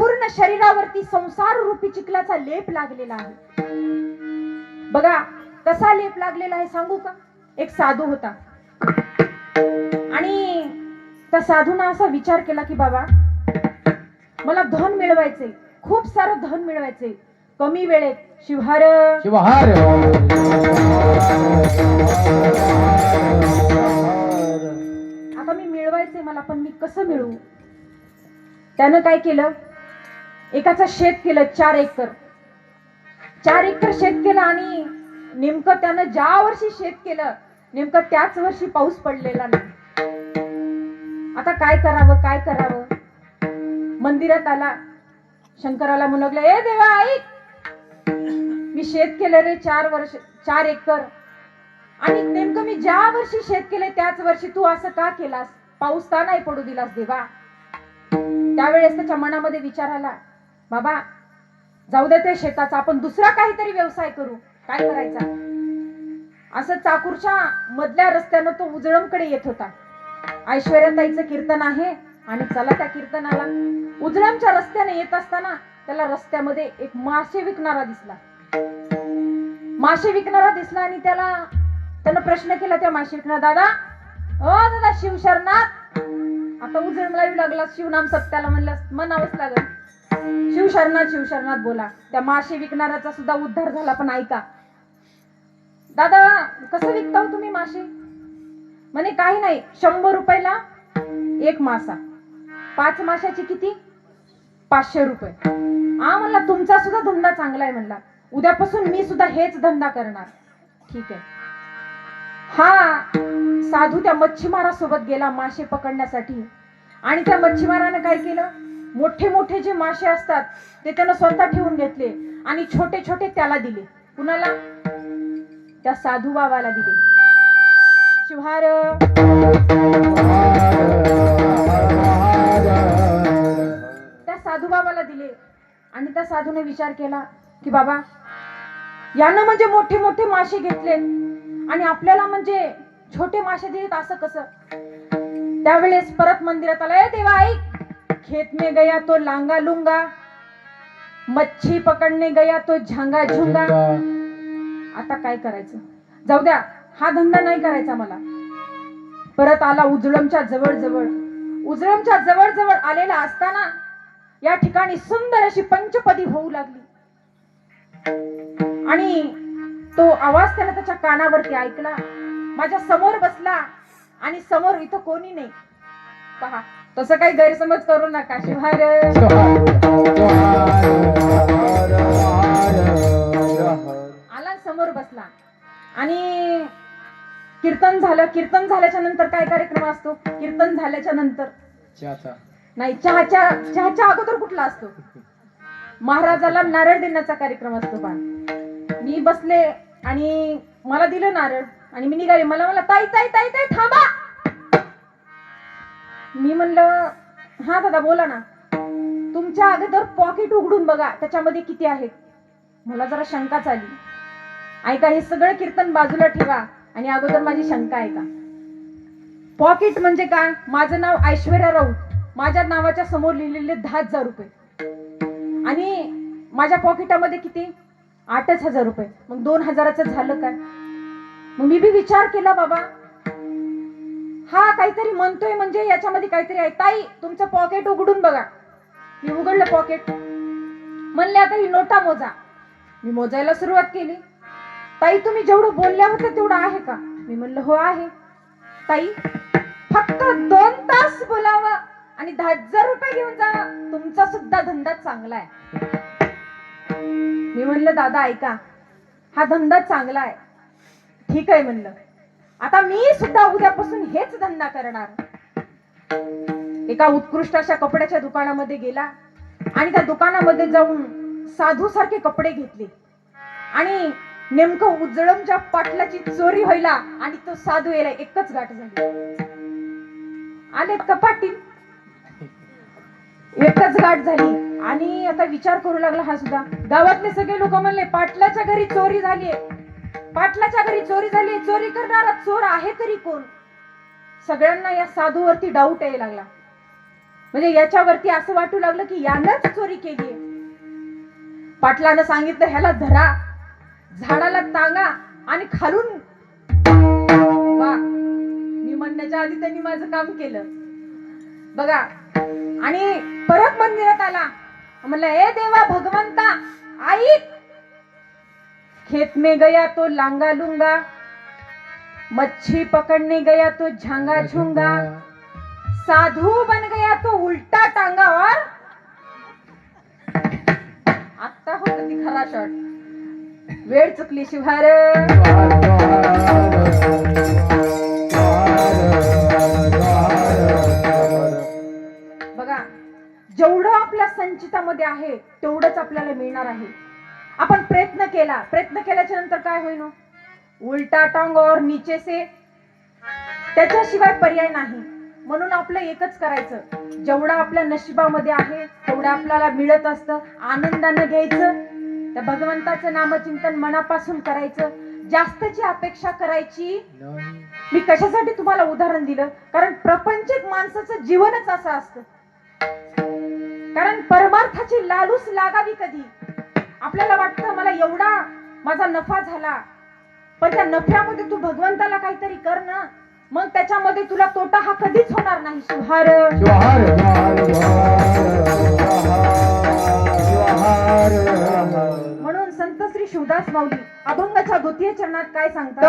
संपूर्ण शरीरावरती संसार रूपी चिखलाचा लेप लागलेला आहे. बघा कसा लेप लागलेला आहे सांगू का? एक साधू होता. आणि त्या साधूनं असा विचार केला की बाबा मला धन मिळवायचे खूप सारं धन मिळवायचे कमी वेळेत. शिवहार. शिवहार. आता मी मिळवायचे मला पण मी कसं मिळवू? त्यानं काय केलं? एकाचं शेत केलं चार एकर. चार एकर शेत केलं आणि नेमकं त्यानं ज्या वर्षी शेत केलं नेमकं त्याच वर्षी पाऊस पडलेला नाही. आता काय करावं काय करावं? मंदिरात आला. शंकराला मुलगला ए देवा ऐक. मी शेत केलं रे चार वर्ष चार एकर. आणि नेमकं मी ज्या वर्षी शेत केले त्याच वर्षी तू असं का केलास? पाऊस का नाही पडू दिलास देवा? त्यावेळेस त्याच्या मनामध्ये विचार आला बाबा जाऊ दे ते शेताचा आपण दुसरा काहीतरी व्यवसाय करू. काय करायचा? असं चाकूरच्या मधल्या रस्त्यानं तो उजळमकडे येत होता. ऐश्वर्याताईचं कीर्तन आहे आणि चला त्या कीर्तनाला. उजळमच्या रस्त्याने येत असताना त्याला रस्त्यामध्ये एक मासे विकणारा दिसला. मासे विकणारा दिसला आणि त्याला त्यानं प्रश्न केला त्या मासे विकणारा दादा ओ दादा शिवशरणात आता उजळमला येऊ लागला शिवनाम सत्याला म्हणलं म्हणावंच लागल. शिवशरणात शिवशरणात बोला. त्या मासे विकणाऱ्याचा सुद्धा उद्धार झाला पण ऐका. दादा कसं विकता हो तुम्ही मासे म्हणे काही नाही. शंभर रुपयाला एक मासा. पाच माशाची किती? पाचशे रुपये. हा म्हणला तुमचा सुद्धा धंदा चांगला आहे म्हणला. उद्यापासून मी सुद्धा हेच धंदा करणार. ठीक आहे. हा साधू त्या मच्छीमारासोबत गेला मासे पकडण्यासाठी. आणि त्या मच्छीमारानं काय केलं? मोठे मोठे जे मासे असतात ते त्यानं स्वतः ठेवून घेतले आणि छोटे छोटे त्याला दिले. कुणाला? त्या साधू बाबाला दिले. शिवहार. त्या साधू बाबाला दिले. आणि त्या साधूने विचार केला की बाबा यानं म्हणजे मोठे मोठे मासे घेतले आणि आपल्याला म्हणजे छोटे मासे दिलेत असं कसं? त्यावेळेस परत मंदिरात आला "ए देवा ऐक खेत में गया तो लांगा लुंगा मच्छी पकडणे गया तो झांगा झुंगा। आता काय करायचं? जाऊ द्या हा धंदा नाही करायचा मला. परत आला उजळमच्या जवळ जवळ उजळमच्या जवळ जवळ आलेला असताना या ठिकाणी सुंदर अशी पंचपदी होऊ लागली. आणि तो आवाज त्याने त्याच्या कानावरती ऐकला. माझ्यासमोर बसला आणि समोर इथं कोणी नाही. पहा तसं काही गैरसमज करू नका. आला समोर बसला. आणि कीर्तन झालं. कीर्तन झाल्याच्यानंतर काय कार्यक्रम असतो? कीर्तन झाल्याच्यानंतर. नाही चहाच्या चहाच्या अगोदर कुठला असतो? महाराजाला नारळ देण्याचा कार्यक्रम असतो पहा मी बसले आणि मला दिलं नारळ. आणि मी निघाले. मला म्हणलं ताई ताई ताई ताई थांबा. मी म्हणलं हा दादा बोला ना. तुमच्या अगोदर पॉकेट उघडून बघा त्याच्यामध्ये किती आहेत मला जरा शंकाच आली ऐका हे सगळं कीर्तन बाजूला ठेवा आणि अगोदर माझी शंका ऐका. पॉकेट म्हणजे काय माझं नाव ऐश्वर्या राऊत. माझ्या नावाच्या समोर लिहिलेले दहा हजार रुपये. आणि माझ्या पॉकेटामध्ये किती? आठच हजार रुपये. मग दोन हजाराचं झालं काय? मग मी बी विचार केला बाबा. हा काहीतरी म्हणतोय म्हणजे याच्यामध्ये काहीतरी आहे. ताई तुमचं पॉकेट उघडून बघा. मी उघडलं पॉकेट म्हणले आता ही नोटा मोजा. मी मोजायला सुरुवात केली. ताई तुम्ही जेवढं बोलल्या होत्या तेवढं आहे का? मी म्हणलं हो आहे. ताई फक्त दोन तास बोलावं आणि दहा हजार रुपये घेऊन जा. तुमचा सुद्धा धंदा चांगला आहे. मी म्हणलं दादा ऐका. हा धंदा चांगला आहे. ठीक आहे म्हणलं. आता मी सुद्धा उद्यापासून हेच धंदा करणार. एका उत्कृष्ट अशा कपड्याच्या दुकानामध्ये गेला आणि त्या दुकानामध्ये जाऊन साधू सारखे कपडे घेतले. आणि नेमकं उजळमच्या पाटलाची चोरी व्हायला आणि तो साधू यायला एकच गाठ झाली. आले कपाटी. एकच गाठ झाली. आणि आता विचार करू लागला हा सुद्धा. गावातले सगळे लोक म्हणले पाटलाच्या घरी चोरी झालीये. पाटलाच्या घरी चोरी झाली. चोरी करणारा चोर आहे तरी कोण? सगळ्यांना या साधूवरती डाऊट यायला लागला. म्हणजे याच्यावरती असं वाटू लागलं की यानंच चोरी केली पाटलानं सांगितलं ह्याला धरा झाडाला तांगा आणि खालून वा. मी म्हणण्याच्या आधी त्यांनी माझं काम केलं. बघा आणि परत मंदिरात आला. म्हणलं ए देवा भगवंता आई! खेत में गया तो लांगा लुंगा मच्छी पकड़ने गया तो झांगा झुंगा. साधु बन गया तो उल्टा टांगा और आता होत ती खरा शॉट वेळ चुकली शिवार. बघा जेवढं आपल्या संचितामध्ये आहे तेवढंच आपल्याला मिळणार आहे. आपण प्रयत्न केला. प्रयत्न केल्याच्यानंतर काय होईल हो? उलटा टांग और नीचे से. त्याच्याशिवाय पर्याय नाही. म्हणून आपलं एकच करायचं. जेवढं आपल्या नशिबामध्ये आहे तेवढं आपल्याला मिळत असतं आनंदानं घ्यायचं. त्या भगवंताचं नामचिंतन मनापासून करायचं. जास्तची अपेक्षा करायची. मी कशासाठी तुम्हाला उदाहरण दिलं? कारण प्रपंचिक माणसाचं जीवनच असं असतं. कारण परमार्थाची लालूस लागावी कधी? आपल्याला वाटतं मला एवढा माझा नफा झाला पण त्या नफ्यामध्ये तू भगवंताला काहीतरी कर ना. मग त्याच्यामध्ये तुला तोटा हा कधीच होणार नाही. सुहार म्हणून संत श्री शिवदास माऊली अभंगाच्या द्वितीय चरणात काय सांगतात?